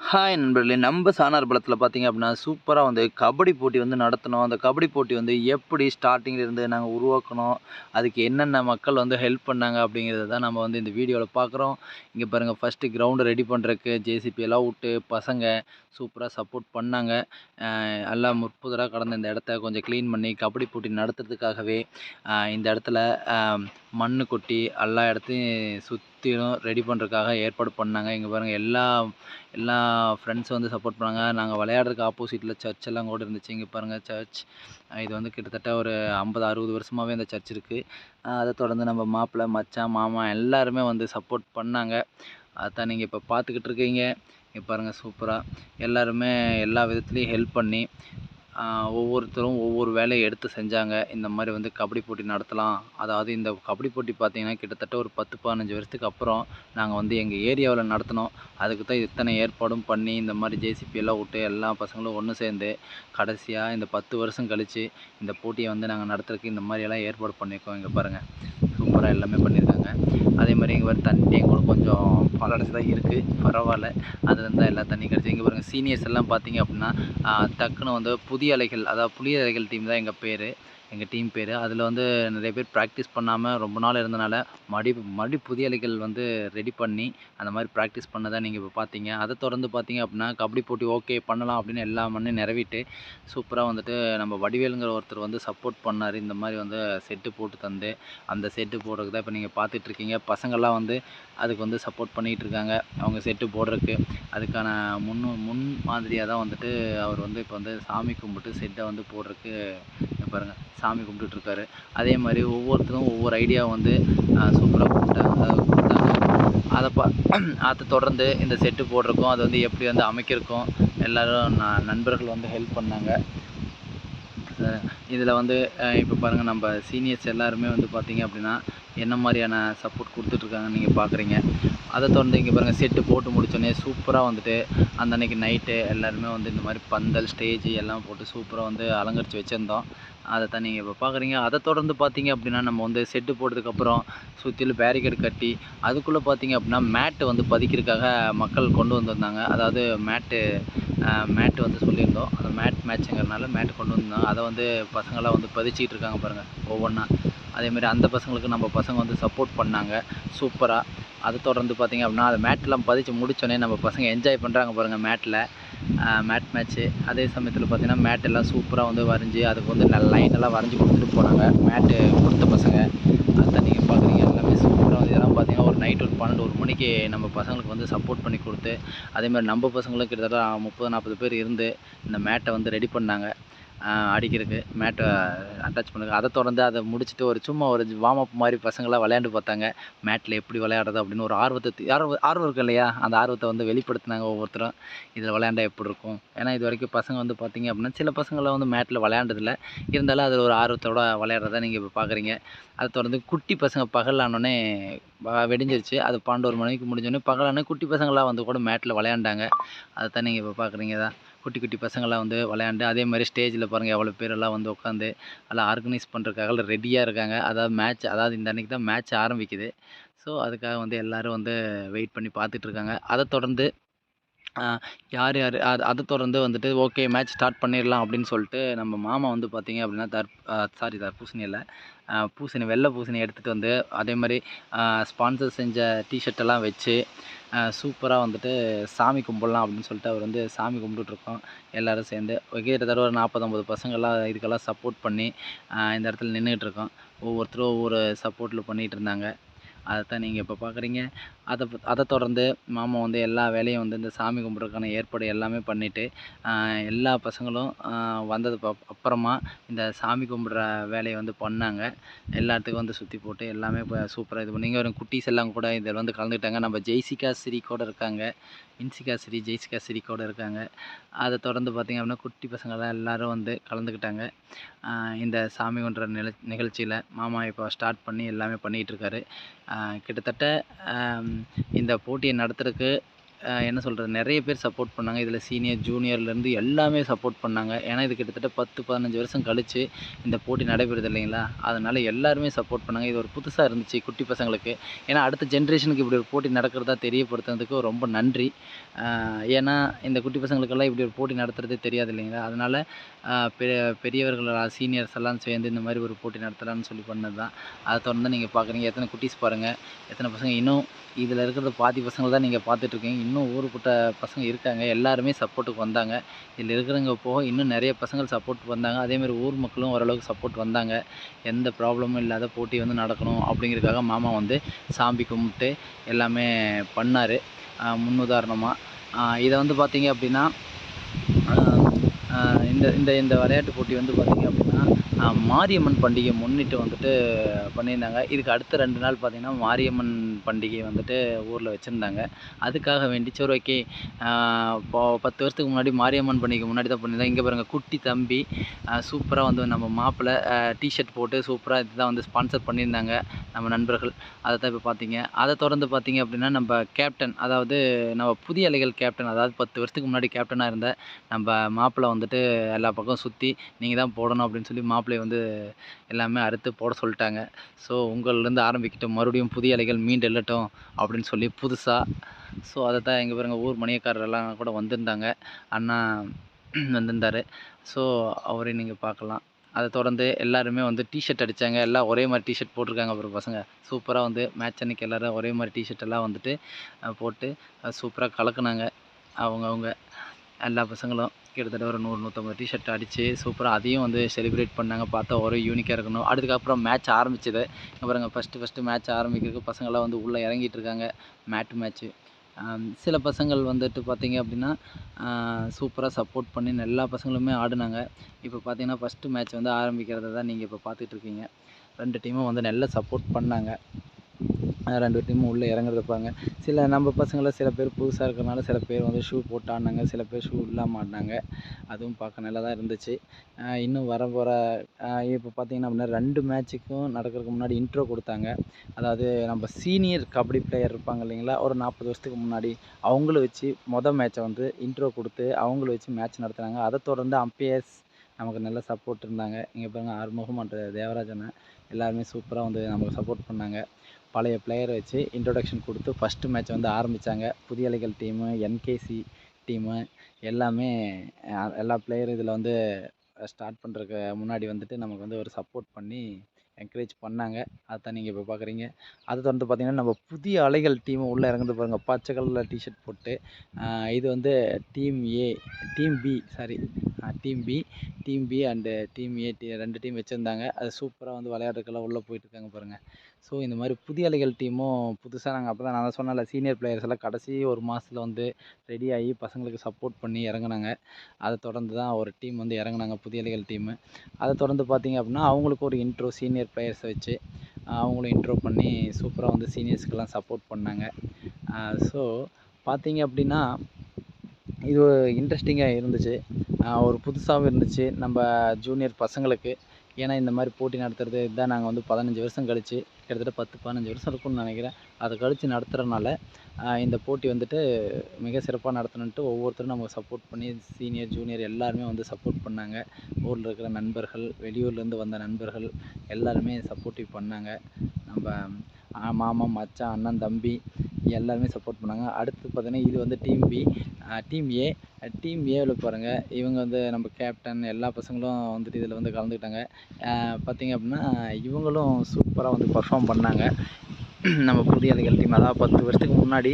Hi நண்பர்களே. நம்ம சாணார் பலத்தில் பார்த்தீங்க அப்படின்னா சூப்பராக வந்து கபடி போட்டி வந்து நடத்தினோம் அந்த கபடி போட்டி வந்து எப்படி ஸ்டார்டிங்லேருந்து நாங்கள் உருவாக்கணும் அதுக்கு என்னென்ன மக்கள் வந்து ஹெல்ப் பண்ணாங்க அப்படிங்கிறத தான் நம்ம வந்து இந்த வீடியோவில் பார்க்குறோம் இங்கே பாருங்கள் ஃபஸ்ட்டு கிரவுண்டு ரெடி பண்ணுறக்கு ஜேசிபி எல்லாம் விட்டு பசங்க சூப்பராக சப்போர்ட் பண்ணாங்க. எல்லாம் முற்புதராக கடந்த இந்த இடத்த கொஞ்சம் க்ளீன் பண்ணி கபடி போட்டி நடத்துறதுக்காகவே இந்த இடத்துல மண் மண்ணு கொட்டி எல்லா இடத்தையும் சுற்றிலும் ரெடி பண்ணுறதுக்காக ஏற்பாடு பண்ணாங்க. இங்கே பாருங்கள் எல்லா எல்லா ஃப்ரெண்ட்ஸும் வந்து சப்போர்ட் பண்ணாங்க. நாங்கள் விளையாடுறதுக்கு ஆப்போசிட்டில் சர்ச் எல்லாம் கூட இருந்துச்சு. இங்கே பாருங்கள் சர்ச் இது வந்து கிட்டத்தட்ட ஒரு ஐம்பது அறுபது வருஷமாகவே இந்த சர்ச் இருக்குது அதை தொடர்ந்து நம்ம மாப்பிள்ளை மச்சான் மாமா எல்லாருமே வந்து சப்போர்ட் பண்ணாங்க. அதான் நீங்கள் இப்போ பார்த்துக்கிட்டு இருக்கீங்க. இங்கே பாருங்கள் சூப்பராக எல்லாருமே எல்லா விதத்துலேயும் ஹெல்ப் பண்ணி ஒவ்வொருத்தரும் ஒவ்வொரு வேலையை எடுத்து செஞ்சாங்க. இந்த மாதிரி வந்து கபடி போட்டி நடத்தலாம். அதாவது இந்த கபடி போட்டி பார்த்திங்கன்னா கிட்டத்தட்ட ஒரு பத்து பதினஞ்சு வருஷத்துக்கு அப்புறம் நாங்கள் வந்து எங்கள் ஏரியாவில் நடத்தினோம். அதுக்கு தான் இத்தனை ஏற்பாடும் பண்ணி இந்த மாதிரி ஜேசிபி எல்லாம் விட்டு எல்லா பசங்களும் ஒன்று சேர்ந்து கடைசியாக இந்த பத்து வருஷம் கழித்து இந்த போட்டியை வந்து நாங்கள் நடத்துறதுக்கு இந்த மாதிரியெல்லாம் ஏற்பாடு பண்ணியிருக்கோம் இங்கே பாருங்கள் சூப்பராக எல்லாமே பண்ணியிருக்காங்க. அதே மாதிரி இங்கே வர தண்ணி எங்களுக்கு கொஞ்சம் பலடச்சு தான் இருக்குது பரவாயில்ல. அதுலேருந்து தான் எல்லா தண்ணி கிடச்சி இங்கே பாருங்கள் சீனியர்ஸ் எல்லாம் பார்த்தீங்க அப்படின்னா டக்குன்னு வந்து புதிய அலைகள் அதாவது புதிய அலைகள் டீம் தான் எங்கள் பேர். எங்கள் டீம் பேர். அதில் வந்து நிறைய பேர் ப்ராக்டிஸ் பண்ணாமல் ரொம்ப நாள் இருந்தனால மடி மறுபடி புதிய அலைகள் வந்து ரெடி பண்ணி அந்த மாதிரி ப்ராக்டிஸ் பண்ணதை நீங்கள் இப்போ பார்த்தீங்க அதை தொடர்ந்து பார்த்தீங்க அப்படின்னா கபடி போட்டி ஓகே பண்ணலாம் அப்படின்னு எல்லா மண்ணையும் நிறவிட்டு சூப்பராக வந்துட்டு நம்ம வடிவேலுங்கிற ஒருத்தர் வந்து சப்போர்ட் பண்ணார். இந்த மாதிரி வந்து செட்டு போட்டு தந்து அந்த செட்டு போடுறதுக்கு தான் இப்போ நீங்கள் பார்த்துட்ருக்கீங்க பசங்கள்லாம் வந்து அதுக்கு வந்து சப்போர்ட் பண்ணிகிட்டு இருக்காங்க அவங்க செட்டு போடுறதுக்கு. அதுக்கான முன் முன் மாதிரியாக தான் வந்துட்டு அவர் வந்து இப்போ வந்து சாமி கும்பிட்டு செட்டை வந்து போடுறதுக்கு பாருங்கள் பாருங்க சாமி கும்பிட்டுட்ருக்காரு. அதே மாதிரி ஒவ்வொருத்தரும் ஒவ்வொரு ஐடியா வந்து சூப்பராக கொடுத்தாங்க. அதை பா அதை தொடர்ந்து இந்த செட்டு போடுறக்கும் அது வந்து எப்படி வந்து அமைக்கிறக்கும் எல்லோரும் நான் நண்பர்கள் வந்து ஹெல்ப் பண்ணாங்க. இதில் வந்து இப்போ பாருங்கள் நம்ம சீனியர்ஸ் எல்லாருமே வந்து பார்த்தீங்க அப்படின்னா என்ன மாதிரியான சப்போர்ட் கொடுத்துட்ருக்காங்கன்னு நீங்கள் பார்க்குறீங்க அதை தொடர்ந்து இங்கே பாருங்கள் செட்டு போட்டு முடித்தோடனே சூப்பராக வந்துட்டு அந்த அன்றைக்கி நைட்டு எல்லாருமே வந்து இந்த மாதிரி பந்தல் ஸ்டேஜ் எல்லாம் போட்டு சூப்பராக வந்து அலங்கரித்து வச்சுருந்தோம். அதை தான் நீங்கள் இப்போ பார்க்குறீங்க அதை தொடர்ந்து பார்த்தீங்க அப்படின்னா நம்ம வந்து செட்டு போட்டதுக்கப்புறம் சுற்றிலும் பேரிகேட் கட்டி அதுக்குள்ளே பார்த்தீங்க அப்படின்னா மேட்டு வந்து பதிக்கிறதுக்காக மக்கள் கொண்டு வந்திருந்தாங்க. அதாவது மேட்டு மேட்டு வந்து சொல்லியிருந்தோம். அந்த மேட் மேட்சுங்கிறனால மேட் கொண்டு வந்திருந்தோம். அதை வந்து பசங்களாம் வந்து பதிச்சிக்கிட்டு இருக்காங்க பாருங்கள் ஒவ்வொன்றா அதேமாரி அந்த பசங்களுக்கு நம்ம பசங்க வந்து சப்போர்ட் பண்ணாங்க சூப்பராக அதை தொடர்ந்து பார்த்தீங்க அப்படின்னா அதை மேட்லாம் பதிச்சு முடித்தோடனே நம்ம பசங்க என்ஜாய் பண்ணுறாங்க பாருங்கள் மேட்டில் மேட் மேட்ச்சு அதே சமயத்தில் பார்த்தீங்கன்னா மேட் எல்லாம் சூப்பராக வந்து வரைஞ்சி அதுக்கு வந்து நல்ல லைன் எல்லாம் வரைஞ்சி கொடுத்துட்டு போனாங்க. மேட்டு கொடுத்த பசங்க அதை நீங்கள் பார்க்குறீங்க எல்லாமே சூப்பராக வந்து இதெல்லாம் பார்த்தீங்கன்னா ஒரு நைட் ஒரு பன்னெண்டு ஒரு மணிக்கு நம்ம பசங்களுக்கு வந்து சப்போர்ட் பண்ணி கொடுத்து அதே மாதிரி நம்ம பசங்களும் கிட்டத்தட்ட முப்பது நாற்பது பேர் இருந்து இந்த மேட்டை வந்து ரெடி பண்ணாங்க. அடிக்கிறதுக்கு மேட்டை அட்டாச் பண்ணுறது அதை தொடர்ந்து அதை முடிச்சுட்டு ஒரு சும்மா ஒரு வார்ம் அப் மாதிரி பசங்களாம் விளையாண்டு பார்த்தாங்க. மேட்டில் எப்படி விளையாடுறது அப்படின்னு ஒரு ஆர்வத்தை தி- ஆர்வம் ஆர்வம் இருக்கு இல்லையா? அந்த ஆர்வத்தை வந்து வெளிப்படுத்தினாங்க ஒவ்வொருத்தரும். இதில் விளையாண்டா எப்படி இருக்கும்? ஏன்னா இது வரைக்கும் பசங்க வந்து பார்த்தீங்க அப்படின்னா சில பசங்களாம் வந்து மேட்டில் விளையாண்டதில்ல. இருந்தாலும் அதில் ஒரு ஆர்வத்தோட விளையாடுறத நீங்கள் இப்போ பார்க்குறீங்க. அதை தொடர்ந்து குட்டி பசங்க பகலானோடனே வெடிஞ்சிருச்சு. அது பன்னெண்டு ஒரு மணிக்கு முடிஞ்சோடனே பகலானே குட்டி பசங்களாம் வந்து கூட மேட்டில் விளையாண்டாங்க. அதை தான் நீங்கள் இப்போ பார்க்குறீங்க தான். குட்டி குட்டி பசங்களாம் வந்து விளையாண்டு அதே மாதிரி ஸ்டேஜில் பாருங்கள் எவ்வளோ பேரெல்லாம் வந்து உட்காந்து எல்லாம் ஆர்கனைஸ் பண்ணுறதுக்காக ரெடியாக இருக்காங்க. அதாவது மேட்ச் அதாவது இந்த அன்றைக்கி தான் மேட்ச் ஆரம்பிக்குது. ஸோ அதுக்காக வந்து எல்லோரும் வந்து வெயிட் பண்ணி பார்த்துட்ருக்காங்க அதை தொடர்ந்து யார் யார் அது அதை தொடர்ந்து வந்துட்டு ஓகே மேட்ச் ஸ்டார்ட் பண்ணிடலாம் அப்படின்னு சொல்லிட்டு நம்ம மாமா வந்து பார்த்தீங்க அப்படின்னா தர் சாரி தர்பூசணி இல்லை. பூசணி வெள்ளை பூசணி எடுத்துகிட்டு வந்து அதே மாதிரி ஸ்பான்சர் செஞ்ச டிஷர்ட்டெல்லாம் வச்சு சூப்பராக வந்துட்டு சாமி கும்பிடலாம் அப்படின்னு சொல்லிட்டு அவர் வந்து சாமி கும்பிட்டுட்ருக்கோம் எல்லோரும் சேர்ந்து கிட்டத்தட்ட ஒரு நாற்பது ஐம்பது பசங்கள்லாம் இதுக்கெல்லாம் சப்போர்ட் பண்ணி இந்த இடத்துல நின்றுக்கிட்டு இருக்கோம். ஒவ்வொருத்தரும் ஒவ்வொரு சப்போர்ட்டில் பண்ணிகிட்டு இருந்தாங்க. அதை தான் நீங்கள் இப்போ பார்க்குறீங்க அதை அதை தொடர்ந்து மாமா வந்து எல்லா வேலையும் வந்து இந்த சாமி கும்பிட்றதுக்கான ஏற்பாடு எல்லாமே பண்ணிவிட்டு எல்லா பசங்களும் வந்தது வந்ததுக்கு அப்புறமா இந்த சாமி கும்பிட்ற வேலையை வந்து பண்ணாங்க. எல்லாத்துக்கும் வந்து சுற்றி போட்டு எல்லாமே இப்போ சூப்பராக இது பண்ணி இங்கே ஒரு குட்டீஸ் எல்லாம் கூட இதில் வந்து கலந்துக்கிட்டாங்க. நம்ம ஜெய்சிகா ஸ்ரீ கூட இருக்காங்க. இன்சிகா ஸ்ரீ ஜெய்சிகா ஸ்ரீ கூட இருக்காங்க. அதை தொடர்ந்து பார்த்திங்க அப்படின்னா குட்டி பசங்களாம் எல்லோரும் வந்து கலந்துக்கிட்டாங்க. இந்த சாமி கும்பிட்ற நில நிகழ்ச்சியில் மாமா இப்போ ஸ்டார்ட் பண்ணி எல்லாமே பண்ணிகிட்ருக்காரு. கிட்டத்தட்ட இந்த போட்டியை நடத்துறதுக்கு என்ன சொல்கிறது நிறைய பேர் சப்போர்ட் பண்ணாங்க. இதில் சீனியர் ஜூனியர்லேருந்து எல்லாமே சப்போர்ட் பண்ணாங்க. ஏன்னா இது கிட்டத்தட்ட பத்து பதினஞ்சு வருஷம் கழித்து இந்த போட்டி நடைபெறுது இல்லைங்களா? அதனால் எல்லாருமே சப்போர்ட் பண்ணாங்க. இது ஒரு புதுசாக இருந்துச்சு குட்டி பசங்களுக்கு. ஏன்னா அடுத்த ஜென்ரேஷனுக்கு இப்படி ஒரு போட்டி நடக்கிறதா தெரியப்படுத்துனதுக்கு ரொம்ப நன்றி. ஏன்னா இந்த குட்டி பசங்களுக்கெல்லாம் இப்படி ஒரு போட்டி நடத்துகிறதே தெரியாது இல்லைங்களா? அதனால் பெரிய பெரியவர்கள் சீனியர்ஸ் எல்லாம் சேர்ந்து இந்த மாதிரி ஒரு போட்டி நடத்தலாம்னு சொல்லி பண்ணது தான் அதை தொடர்ந்து நீங்கள் பார்க்குறீங்க எத்தனை குட்டீஸ் பாருங்கள் எத்தனை பசங்க இன்னும் இதில் இருக்கிற பாதி பசங்க தான் நீங்கள் பார்த்துட்ருக்கீங்க. இன்னும் ஊருப்பட்ட பசங்க இருக்காங்க. எல்லாருமே சப்போர்ட்டுக்கு வந்தாங்க. இதில் இருக்கிறவங்க போக இன்னும் நிறைய பசங்கள் சப்போர்ட் வந்தாங்க. அதேமாதிரி ஊர் மக்களும் ஓரளவுக்கு சப்போர்ட் வந்தாங்க. எந்த ப்ராப்ளமும் இல்லாத போட்டி வந்து நடக்கணும் அப்படிங்கிறதுக்காக மாமா வந்து சாமி கும்பிட்டு எல்லாமே பண்ணார். முன்னுதாரணமாக இதை வந்து பார்த்தீங்க அப்படின்னா இந்த இந்த இந்த விளையாட்டு போட்டி வந்து பார்த்திங்க அப்படின்னா மாரியம்மன் பண்டிகை முன்னிட்டு வந்துட்டு பண்ணியிருந்தாங்க. இதுக்கு அடுத்த ரெண்டு நாள் பார்த்திங்கன்னா மாரியம்மன் பண்டிகை வந்துட்டு ஊரில் வச்சுருந்தாங்க. அதுக்காக வேண்டி சரி ஓகே இப்போ பத்து வருஷத்துக்கு முன்னாடி மாரியம்மன் பண்டிகை முன்னாடி தான் பண்ணியிருந்தாங்க இங்கே பாருங்கள் குட்டி தம்பி சூப்பராக வந்து நம்ம மாப்பிள்ளை டிஷர்ட் போட்டு சூப்பராக இதுதான் வந்து ஸ்பான்சர் பண்ணியிருந்தாங்க நம்ம நண்பர்கள். அதை தான் இப்போ பார்த்தீங்க அதை தொடர்ந்து பார்த்தீங்க அப்படின்னா நம்ம கேப்டன் அதாவது நம்ம புதிய அலைகள் கேப்டன் அதாவது பத்து வருஷத்துக்கு முன்னாடி கேப்டனாக இருந்த நம்ம மாப்பிள்ளை வந்துட்டு எல்லா பக்கம் சுற்றி நீங்கள் தான் போடணும் அப்படின்னு சொல்லி மாப்பிள்ளையை வந்து எல்லாமே அறுத்து போட சொல்லிட்டாங்க. ஸோ உங்கள்லேருந்து ஆரம்பிக்கிட்ட மறுபடியும் புதிய அலைகள் மீண்டும் செல்லட்டும் அப்படின்னு சொல்லி புதுசாக ஸோ அதை தான் எங்கள் பாருங்கள் ஊர் மணியக்காரர் எல்லாம் கூட வந்திருந்தாங்க. அண்ணா வந்திருந்தார். ஸோ அவரையும் நீங்கள் பார்க்கலாம். அதை தொடர்ந்து எல்லாருமே வந்து டிஷர்ட் அடித்தாங்க எல்லாம் ஒரே மாதிரி டிஷர்ட் போட்டிருக்காங்க அப்புறம் பசங்க. சூப்பராக வந்து மேட்ச் அன்னைக்கு எல்லோரும் ஒரே மாதிரி டிஷர்ட் எல்லாம் வந்துட்டு போட்டு சூப்பராக கலக்குனாங்க. அவங்க அவங்க எல்லா பசங்களும். கிட்டத்தட்ட ஒரு நூறு நூற்றம்பது டிஷர்ட் அடித்து சூப்பராக அதையும் வந்து செலிப்ரேட் பண்ணாங்க. பார்த்தா ஒரு யூனிக்காக இருக்கணும். அதுக்கப்புறம் மேட்ச் ஆரம்பிச்சது. அப்புறம் ஃபஸ்ட்டு ஃபஸ்ட்டு மேட்ச் ஆரம்பிக்கிறதுக்கு பசங்களாம் வந்து உள்ளே இறங்கிட்டு இருக்காங்க. மேட்டு மேட்ச்சு சில பசங்கள் வந்துட்டு பார்த்திங்க அப்படின்னா சூப்பராக சப்போர்ட் பண்ணி எல்லா பசங்களுமே ஆடினாங்க. இப்போ பார்த்திங்கன்னா ஃபஸ்ட்டு மேட்ச் வந்து ஆரம்பிக்கிறத தான் நீங்கள் இப்போ பார்த்துட்ருக்கீங்க ரெண்டு டீமும் வந்து நல்லா சப்போர்ட் பண்ணாங்க. ரெண்டு டீமும் உள்ளே இறங்குறதுப்பாங்க சில நம்ம பசங்களில் சில பேர் புதுசாக இருக்கிறனால சில பேர் வந்து ஷூ போட்டு ஆடினாங்க சில பேர் ஷூ இல்லாமல் ஆடினாங்க. அதுவும் பார்க்க நல்லா தான் இருந்துச்சு. இன்னும் வர வர இப்போ பார்த்தீங்கன்னா அப்படின்னா ரெண்டு மேட்ச்சுக்கும் நடக்கிறதுக்கு முன்னாடி இன்ட்ரோ கொடுத்தாங்க. அதாவது நம்ம சீனியர் கபடி பிளேயர் இருப்பாங்க இல்லைங்களா ஒரு நாற்பது வருஷத்துக்கு முன்னாடி அவங்கள வச்சு மொதல் மேட்ச்சை வந்து இன்ட்ரோ கொடுத்து அவங்கள வச்சு மேட்ச் நடத்துனாங்க. அதை தொடர்ந்து அம்பையர்ஸ் நமக்கு நல்ல சப்போர்ட் இருந்தாங்க. இங்கே பாருங்க ஆறுமுகம் மற்ற தேவராஜனை எல்லாருமே சூப்பராக வந்து நமக்கு சப்போர்ட் பண்ணாங்க. பழைய பிளேயரை வச்சு இன்ட்ரொடக்ஷன் கொடுத்து ஃபஸ்ட்டு மேட்ச் வந்து ஆரம்பித்தாங்க புதிய அலைகள் டீமு என்கேசி டீமு எல்லாமே எல்லா பிளேயரும் இதில் வந்து ஸ்டார்ட் பண்ணுறதுக்கு முன்னாடி வந்துட்டு நமக்கு வந்து ஒரு சப்போர்ட் பண்ணி என்கரேஜ் பண்ணாங்க. அதான் நீங்கள் இப்போ பார்க்குறீங்க அதை தொடர்ந்து பார்த்தீங்கன்னா நம்ம புதிய அலைகள் டீம் உள்ளே இறங்குது பாருங்கள் பச்சை கலரில் டிஷர்ட் போட்டு இது வந்து team A team B sorry team B team B and team A D ரெண்டு டீம் வச்சுருந்தாங்க. அது சூப்பராக வந்து விளையாடுறதுக்கெல்லாம் உள்ளே போயிட்டுருக்காங்க பாருங்கள் ஸோ இந்த மாதிரி புதிய அலைகள் டீமும் புதுசாக நாங்கள் அப்போ தான் நான் தான் சொன்னேன்ல சீனியர் பிளேயர்ஸ் எல்லாம் கடைசி ஒரு மாதத்தில் வந்து ரெடி ஆகி பசங்களுக்கு சப்போர்ட் பண்ணி இறங்குனாங்க. அதை தொடர்ந்து தான் ஒரு டீம் வந்து இறங்குனாங்க புதிய அலைகள் டீமு அதை தொடர்ந்து பார்த்திங்க அப்படின்னா அவங்களுக்கு ஒரு இன்ட்ரோ சீனியர் பிளேயர்ஸை வச்சு அவங்களும் இன்ட்ரோ பண்ணி சூப்பராக வந்து சீனியர்ஸ்க்கெல்லாம் சப்போர்ட் பண்ணாங்க. ஸோ பார்த்திங்க அப்படின்னா இது இன்ட்ரெஸ்டிங்காக இருந்துச்சு. ஒரு புதுசாகவும் இருந்துச்சு. நம்ம ஜூனியர் பசங்களுக்கு. ஏன்னா இந்த மாதிரி போட்டி நடத்துறது இதுதான் நாங்கள் வந்து பதினஞ்சு வருஷம் கழிச்சு கிட்டத்தட்ட பத்து பதினஞ்சு வருஷம் இருக்கும்னு நினைக்கிறேன். அதை கழித்து நடத்துகிறனால இந்த போட்டி வந்துட்டு மிக சிறப்பாக நடத்தணுன்ட்டு ஒவ்வொருத்தரும் நமக்கு சப்போர்ட் பண்ணி சீனியர் ஜூனியர் எல்லாருமே வந்து சப்போர்ட் பண்ணாங்க. ஊரில் இருக்கிற நண்பர்கள் வெளியூர்லேருந்து வந்த நண்பர்கள் எல்லாருமே சப்போர்ட்டிவ் பண்ணாங்க. நம்ம மாமா மச்சான் அண்ணன் தம்பி எல்லாருமே சப்போர்ட் பண்ணாங்க. அடுத்து பார்த்தீங்கன்னா இது வந்து team B team A team ஏவில் பாருங்கள் இவங்க வந்து நம்ம கேப்டன் எல்லா பசங்களும் வந்துட்டு இதில் வந்து கலந்துக்கிட்டாங்க. பார்த்தீங்க அப்படின்னா இவங்களும் சூப்பராக வந்து பர்ஃபார்ம் பண்ணாங்க. நம்ம புதிய அலைகள் டீம் அதாவது பத்து வருஷத்துக்கு முன்னாடி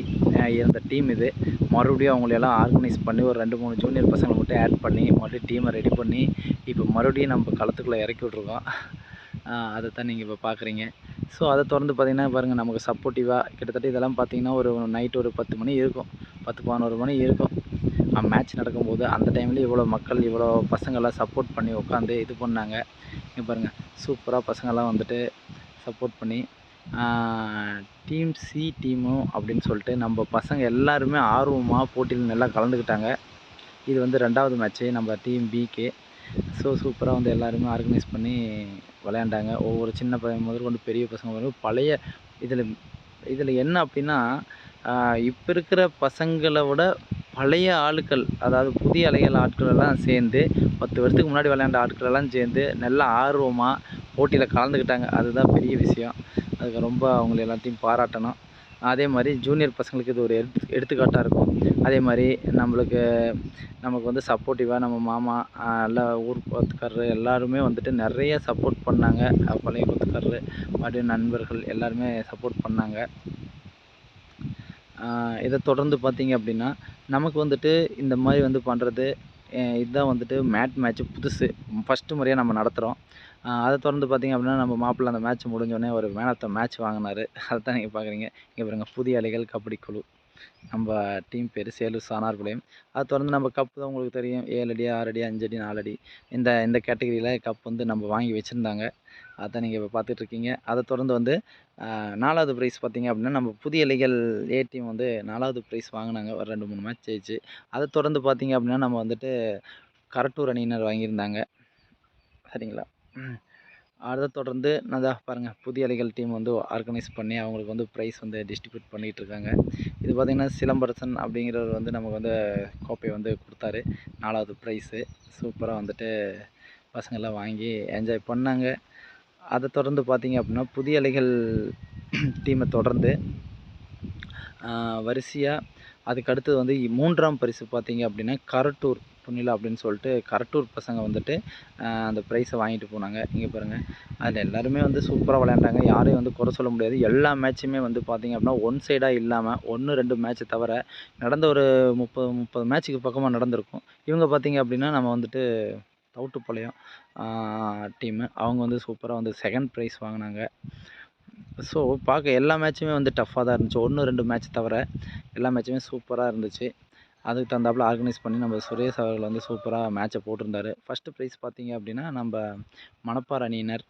இருந்த டீம் இது. மறுபடியும் அவங்களெல்லாம் ஆர்கனைஸ் பண்ணி ஒரு ரெண்டு மூணு ஜூனியர் பசங்களை மட்டும் ஆட் பண்ணி மறுபடியும் டீமை ரெடி பண்ணி இப்போ மறுபடியும் நம்ம களத்துக்குள்ளே இறக்கி விட்ருக்கோம் அதை தான் நீங்கள் இப்போ பார்க்குறீங்க ஸோ அதை தொடர்ந்து பார்த்திங்கன்னா பாருங்கள் நமக்கு சப்போர்ட்டிவாக கிட்டத்தட்ட இதெல்லாம் பார்த்தீங்கன்னா ஒரு நைட் ஒரு பத்து மணி இருக்கும். பத்து பதினோரு மணி இருக்கும். மேட்ச் நடக்கும்போது அந்த டைமில் இவ்வளோ மக்கள் இவ்வளோ பசங்கள்லாம் சப்போர்ட் பண்ணி உட்காந்து இது பண்ணாங்க. இங்கே பாருங்கள் சூப்பராக பசங்கள்லாம் வந்துட்டு சப்போர்ட் பண்ணி டீம் சி டீமும் அப்படின்னு சொல்லிட்டு நம்ம பசங்க எல்லாருமே ஆர்வமாக போட்டியில் நல்லா கலந்துக்கிட்டாங்க. இது வந்து ரெண்டாவது மேட்ச்சு நம்ம டீம் பிக்கு ஸோ சூப்பராக வந்து எல்லாருமே ஆர்கனைஸ் பண்ணி விளையாண்டாங்க. ஒவ்வொரு சின்ன பையன் முதல் கொண்டு பெரிய பசங்க முதல் பழைய இதில் இதில் என்ன அப்படின்னா இப்போ இருக்கிற பசங்களை விட பழைய ஆட்கள் அதாவது புதிய அலைகள் ஆட்கள் எல்லாம் சேர்ந்து பத்து வருஷத்துக்கு முன்னாடி விளையாண்ட ஆட்கள் எல்லாம் சேர்ந்து நல்ல ஆர்வமாக போட்டியில் கலந்துக்கிட்டாங்க. அதுதான் பெரிய விஷயம். அதுக்கு ரொம்ப அவங்களை எல்லாத்தையும் பாராட்டணும். அதே மாதிரி ஜூனியர் பசங்களுக்கு இது ஒரு எடுத்து எடுத்துக்காட்டாக இருக்கும். அதே மாதிரி நம்மளுக்கு நமக்கு வந்து சப்போர்ட்டிவாக நம்ம மாமா எல்லா ஊர் குளத்துக்காரரு எல்லாருமே வந்துட்டு நிறைய சப்போர்ட் பண்ணாங்க. பழைய குளத்துக்காரரு மறுபடியும் நண்பர்கள் எல்லாருமே சப்போர்ட் பண்ணாங்க. இதை தொடர்ந்து பார்த்தீங்க அப்படின்னா நமக்கு வந்துட்டு இந்த மாதிரி வந்து பண்ணுறது இதுதான் வந்துட்டு மேட் மேட்ச்சு புதுசு. ஃபஸ்ட்டு முறையாக நம்ம நடத்துகிறோம் அதை தொடர்ந்து பார்த்தீங்க அப்படின்னா நம்ம மாப்பிள்ளை அந்த மேட்ச் முடிஞ்சோடனே ஒரு மேன் ஆஃப் த மேட்ச் வாங்கினாரு. அதை தான் நீங்கள் பார்க்குறீங்க. இங்கே பாருங்க புதிய அலைகள் கபடி குழு. நம்ம டீம் பேர் சேலூர் சானார்பாளையம் அதை தொடர்ந்து நம்ம கப்பு தான் உங்களுக்கு தெரியும். ஏழு அடி ஆறு அடி அஞ்சு அடி நாலு அடி. இந்த இந்த கேட்டகரியில் கப் வந்து நம்ம வாங்கி வச்சுருந்தாங்க. அதை நீங்கள் இப்போ பார்த்துட்ருக்கீங்க அதை தொடர்ந்து வந்து நாலாவது ப்ரைஸ் பார்த்தீங்க அப்படின்னா நம்ம புதிய லீகல் ஏ டீம் வந்து நாலாவது ப்ரைஸ் வாங்கினாங்க. ஒரு ரெண்டு மூணு மேட்ச் ஜெயிச்சு. அதை தொடர்ந்து பார்த்தீங்க அப்படின்னா நம்ம வந்துட்டு கரட்டூர் அணியினர் வாங்கியிருந்தாங்க. சரிங்களா? அதை தொடர்ந்து நான் தான் பாருங்கள் புதிய அலைகள் டீம் வந்து ஆர்கனைஸ் பண்ணி அவங்களுக்கு வந்து ப்ரைஸ் வந்து டிஸ்ட்ரிபியூட் பண்ணிகிட்டு இருக்காங்க. இது பார்த்திங்கன்னா சிலம்பரசன் அப்படிங்கிறவர் வந்து நமக்கு வந்து கோப்பையை வந்து கொடுத்தாரு. நாலாவது ப்ரைஸு சூப்பராக வந்துட்டு பசங்கள்லாம் வாங்கி என்ஜாய் பண்ணாங்க. அதை தொடர்ந்து பார்த்திங்க அப்படின்னா புதிய அலைகள் டீமை தொடர்ந்து வரிசையாக அதுக்கு அடுத்தது வந்து மூன்றாம் பரிசு பார்த்திங்க அப்படின்னா கரட்டூர் புனிலா அப்படின்னு சொல்லிட்டு கரட்டூர் பசங்க வந்துட்டு அந்த ப்ரைஸை வாங்கிட்டு போனாங்க. இங்கே பாருங்கள் அதில் எல்லாருமே வந்து சூப்பராக விளையாண்டாங்க. யாரையும் வந்து குறை சொல்ல முடியாது. எல்லா மேட்சுமே வந்து பார்த்திங்க அப்படின்னா ஒன் சைடாக இல்லாமல் ஒன்று ரெண்டு மேட்ச்சை தவிர நடந்த ஒரு முப்பது முப்பது மேட்ச்சுக்கு பக்கமாக நடந்திருக்கும். இவங்க பார்த்திங்க அப்படின்னா நம்ம வந்துட்டு தவுட்டுப்பாளையம் டீமு அவங்க வந்து சூப்பராக வந்து செகண்ட் ப்ரைஸ் வாங்கினாங்க. ஸோ பார்க்க எல்லா மேட்சுமே வந்து டஃப்பாக தான் இருந்துச்சு. ஒன்று ரெண்டு மேட்ச் தவிர எல்லா மேட்சுமே சூப்பராக இருந்துச்சு. அதுக்கு தகுந்தாப்புல ஆர்கனைஸ் பண்ணி நம்ம சுரேஷ் அவர்கள் வந்து சூப்பராக மேட்ச்சை போட்டிருந்தாரு. ஃபஸ்ட்டு ப்ரைஸ் பார்த்தீங்க அப்படின்னா நம்ம மணப்பாறை அணியினர்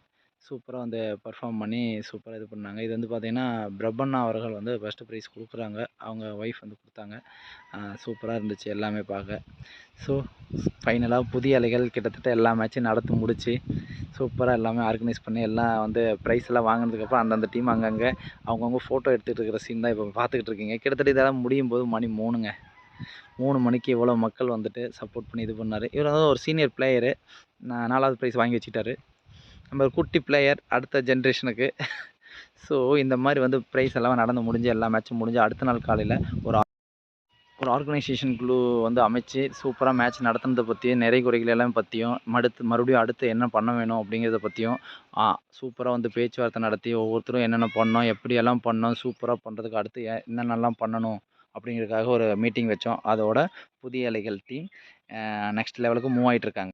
சூப்பராக வந்து பர்ஃபார்ம் பண்ணி சூப்பராக இது பண்ணாங்க. இது வந்து பார்த்திங்கன்னா பிரபண்ணா அவர்கள் வந்து ஃபஸ்ட்டு ப்ரைஸ் கொடுக்குறாங்க. அவங்க ஒய்ஃப் வந்து கொடுத்தாங்க. சூப்பராக இருந்துச்சு எல்லாமே பார்க்க. ஸோ ஃபைனலாக புதிய அலைகள் கிட்டத்தட்ட எல்லா மேட்சும் நடத்தி முடிச்சு சூப்பராக எல்லாமே ஆர்கனைஸ் பண்ணி எல்லாம் வந்து ப்ரைஸ் எல்லாம் வாங்கினதுக்கப்புறம் அந்தந்த டீம் அங்கங்கே அவங்கவுங்க ஃபோட்டோ எடுத்துகிட்டு இருக்கிற சீன் தான் இப்போ பார்த்துக்கிட்டு இருக்கீங்க. கிட்டத்தட்ட இதெல்லாம் முடியும் போது மணி மூணுங்க. மூணு மணிக்கு இவ்வளோ மக்கள் வந்துட்டு சப்போர்ட் பண்ணி இது பண்ணார். இவர் வந்து ஒரு சீனியர் பிளேயரு நாலாவது ப்ரைஸ் வாங்கி வச்சுட்டாரு நம்ம குட்டி பிளேயர் அடுத்த ஜென்ரேஷனுக்கு ஸோ இந்த மாதிரி வந்து ப்ரைஸ் எல்லாம் நடந்து முடிஞ்சு எல்லா மேட்சும் முடிஞ்சு அடுத்த நாள் காலையில் ஒரு ஒரு ஆர்கனைசேஷன் குழு வந்து அமைச்சு சூப்பராக மேட்ச் நடத்துனதை பற்றியும் நிறை குறைகள் எல்லாம் பற்றியும் மடுத்து மறுபடியும் அடுத்து என்ன பண்ண வேணும் அப்படிங்கிறத பற்றியும் சூப்பராக வந்து பேச்சுவார்த்தை நடத்தி ஒவ்வொருத்தரும் என்னென்ன பண்ணோம் எப்படியெல்லாம் பண்ணோம் சூப்பராக பண்ணுறதுக்கு அடுத்து என்னென்னலாம் பண்ணணும் அப்படிங்கிறதுக்காக ஒரு மீட்டிங் வச்சோம். அதோட புதிய அலைகள் டீம் நெக்ஸ்ட் லெவலுக்கு மூவ் ஆகிட்டு இருக்காங்க